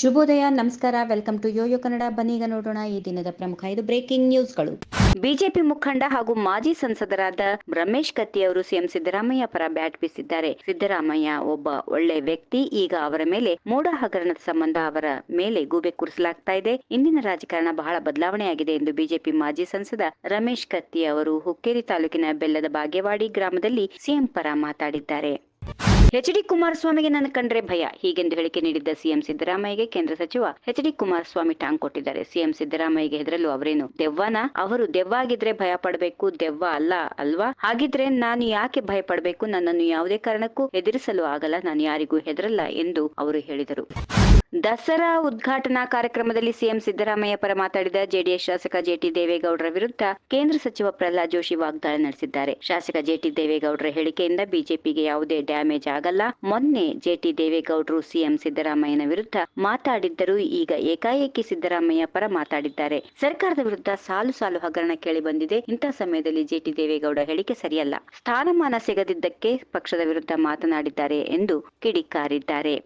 ಶುಭೋದಯ, ನಮಸ್ಕಾರ. Welcome to Yo Yo Kannada ಬನ್ನೀಗ ನೋಡೋಣ ಈ ದಿನದ ಪ್ರಮುಖ ಐದು ಬ್ರೇಕಿಂಗ್ ನ್ಯೂಸ್ಗಳು ಬಿಜೆಪಿ ಮುಖಂಡ ಹಾಗೂ ಮಾಜಿ ಸಂಸದರಾದ ರಮೇಶ್ ಕತ್ತಿ ಅವರು ಸಿಎಂ ಸಿದ್ದರಾಮಯ್ಯ ಪರ ಬ್ಯಾಟ್ ಬೀಸಿದ್ದಾರೆ. ಸಿದ್ದರಾಮಯ್ಯ ಒಬ್ಬ ಒಳ್ಳೆ ವ್ಯಕ್ತಿ. ಈಗ ಅವರ ಮೇಲೆ ಮೋಡ ಹಗರಣದ ಸಂಬಂಧ ಅವರ ಮೇಲೆ ಗೂಬೆ ಕೂರಿಸಲಾಗ್ತಾ ಇದೆ. ಇಂದಿನ ರಾಜಕಾರಣ ಬಹಳ ಬದಲಾವಣೆಯಾಗಿದೆ ಎಂದು ಬಿಜೆಪಿ ಮಾಜಿ ಸಂಸದ ರಮೇಶ್ ಕತ್ತಿ ಅವರು ಹುಕ್ಕೇರಿ ತಾಲೂಕಿನ ಬೆಲ್ಲದ ಬಾಗೇವಾಡಿ ಗ್ರಾಮದಲ್ಲಿ ಸಿಎಂ ಪರ ಮಾತಾಡಿದ್ದಾರೆ. ಎಚ್ ಡಿ ಕುಮಾರಸ್ವಾಮಿಗೆ ನನ್ನ ಕಂಡ್ರೆ ಭಯ. ಹೀಗೆಂದು ಹೇಳಿಕೆ ನೀಡಿದ್ದ ಸಿಎಂ ಸಿದ್ದರಾಮಯ್ಯಗೆ ಕೇಂದ್ರ ಸಚಿವ ಎಚ್ ಡಿ ಕುಮಾರಸ್ವಾಮಿ ಟಾಂಗ್ ಕೊಟ್ಟಿದ್ದಾರೆ. ಸಿಎಂ ಸಿದ್ದರಾಮಯ್ಯಗೆ ಹೆದರಲು ಅವರೇನು ದೆವ್ವನ? ಅವರು ದೆವ್ವ ಆಗಿದ್ರೆ ಭಯ ಪಡಬೇಕು, ದೆವ್ವ ಅಲ್ಲ ಅಲ್ವಾ? ಹಾಗಿದ್ರೆ ನಾನು ಯಾಕೆ ಭಯ ಪಡಬೇಕು? ನನ್ನನ್ನು ಯಾವುದೇ ಕಾರಣಕ್ಕೂ ಎದುರಿಸಲು ಆಗಲ್ಲ. ನಾನು ಯಾರಿಗೂ ಹೆದರಲ್ಲ ಎಂದು ಅವರು ಹೇಳಿದರು. ದಸರಾ ಉದ್ಘಾಟನಾ ಕಾರ್ಯಕ್ರಮದಲ್ಲಿ ಸಿಎಂ ಸಿದ್ದರಾಮಯ್ಯ ಪರ ಮಾತಾಡಿದ ಜೆಡಿಎಸ್ ಶಾಸಕ ಜೆಟಿ ದೇವೇಗೌಡರ ವಿರುದ್ಧ ಕೇಂದ್ರ ಸಚಿವ ಪ್ರಹ್ಲಾದ್ ಜೋಶಿ ವಾಗ್ದಾಳಿ ನಡೆಸಿದ್ದಾರೆ. ಶಾಸಕ ಜೆಟಿ ದೇವೇಗೌಡರ ಹೇಳಿಕೆಯಿಂದ ಬಿಜೆಪಿಗೆ ಯಾವುದೇ ಡ್ಯಾಮೇಜ್ ಆಗಲ್ಲ. ಮೊನ್ನೆ ಜೆಟಿ ದೇವೇಗೌಡರು ಸಿಎಂ ಸಿದ್ದರಾಮಯ್ಯನ ವಿರುದ್ಧ ಮಾತಾಡಿದ್ದರು. ಈಗ ಏಕಾಏಕಿ ಸಿದ್ದರಾಮಯ್ಯ ಪರ ಮಾತಾಡಿದ್ದಾರೆ. ಸರ್ಕಾರದ ವಿರುದ್ಧ ಸಾಲು ಸಾಲು ಹಗರಣ ಕೇಳಿ ಬಂದಿದೆ. ಇಂಥ ಸಮಯದಲ್ಲಿ ಜೆಟಿ ದೇವೇಗೌಡ ಹೇಳಿಕೆ ಸರಿಯಲ್ಲ. ಸ್ಥಾನಮಾನ ಸಿಗದಿದ್ದಕ್ಕೆ ಪಕ್ಷದ ವಿರುದ್ಧ ಮಾತನಾಡಿದ್ದಾರೆ ಎಂದು ಕಿಡಿಕಾರಿದ್ದಾರೆ.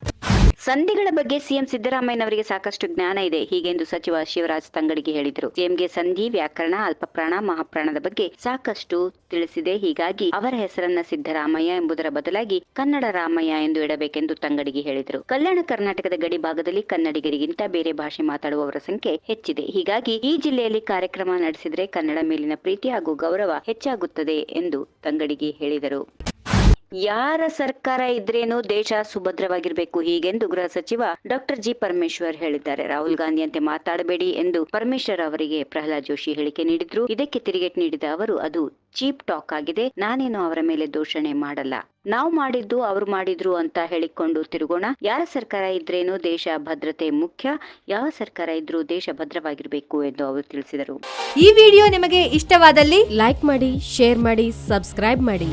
ಸಂಧಿಗಳ ಬಗ್ಗೆ ಸಿಎಂ ಸಿದ್ದರಾಮಯ್ಯನವರಿಗೆ ಸಾಕಷ್ಟು ಜ್ಞಾನ ಇದೆ. ಹೀಗೆಂದು ಸಚಿವ ಶಿವರಾಜ್ ತಂಗಡಿಗೆ ಹೇಳಿದರು. ಸಿಎಂಗೆ ಸಂಧಿ, ವ್ಯಾಕರಣ, ಅಲ್ಪಪ್ರಾಣ, ಮಹಾಪ್ರಾಣದ ಬಗ್ಗೆ ಸಾಕಷ್ಟು ತಿಳಿಸಿದೆ. ಹೀಗಾಗಿ ಅವರ ಹೆಸರನ್ನ ಸಿದ್ದರಾಮಯ್ಯ ಎಂಬುದರ ಬದಲಾಗಿ ಕನ್ನಡ ರಾಮಯ್ಯ ಎಂದು ಇಡಬೇಕೆಂದು ತಂಗಡಿಗೆ ಹೇಳಿದರು. ಕಲ್ಯಾಣ ಕರ್ನಾಟಕದ ಗಡಿ ಭಾಗದಲ್ಲಿ ಕನ್ನಡಿಗರಿಗಿಂತ ಬೇರೆ ಭಾಷೆ ಮಾತಾಡುವವರ ಸಂಖ್ಯೆ ಹೆಚ್ಚಿದೆ. ಹೀಗಾಗಿ ಈ ಜಿಲ್ಲೆಯಲ್ಲಿ ಕಾರ್ಯಕ್ರಮ ನಡೆಸಿದರೆ ಕನ್ನಡ ಮೇಲಿನ ಪ್ರೀತಿ ಹಾಗೂ ಗೌರವ ಹೆಚ್ಚಾಗುತ್ತದೆ ಎಂದು ತಂಗಡಿಗೆ ಹೇಳಿದರು. ಯಾರ ಸರ್ಕಾರ ಇದ್ರೇನು ದೇಶ ಸುಭದ್ರವಾಗಿರಬೇಕು ಹೀಗೆಂದು ಗೃಹ ಸಚಿವ ಡಾಕ್ಟರ್ ಜಿ ಪರಮೇಶ್ವರ್ ಹೇಳಿದ್ದಾರೆ. ರಾಹುಲ್ ಗಾಂಧಿಯಂತೆ ಮಾತಾಡಬೇಡಿ ಎಂದು ಪರಮೇಶ್ವರ್ ಅವರಿಗೆ ಪ್ರಹ್ಲಾದ್ ಜೋಶಿ ಹೇಳಿಕೆ ನೀಡಿದ್ರು. ಇದಕ್ಕೆ ತಿರುಗೇಟ್ ನೀಡಿದ ಅವರು, ಅದು ಚೀಪ್ ಟಾಕ್ ಆಗಿದೆ. ನಾನೇನು ಅವರ ಮೇಲೆ ದೂಷಣೆ ಮಾಡಲ್ಲ. ನಾವು ಮಾಡಿದ್ದು ಅವರು ಮಾಡಿದ್ರು ಅಂತ ಹೇಳಿಕೊಂಡು ತಿರುಗೋಣ. ಯಾರ ಸರ್ಕಾರ ಇದ್ರೇನು ದೇಶ ಭದ್ರತೆ ಮುಖ್ಯ. ಯಾವ ಸರ್ಕಾರ ಇದ್ರೂ ದೇಶ ಭದ್ರವಾಗಿರಬೇಕು ಎಂದು ಅವರು ತಿಳಿಸಿದರು. ಈ ವಿಡಿಯೋ ನಿಮಗೆ ಇಷ್ಟವಾದಲ್ಲಿ ಲೈಕ್ ಮಾಡಿ, ಶೇರ್ ಮಾಡಿ, ಸಬ್ಸ್ಕ್ರೈಬ್ ಮಾಡಿ.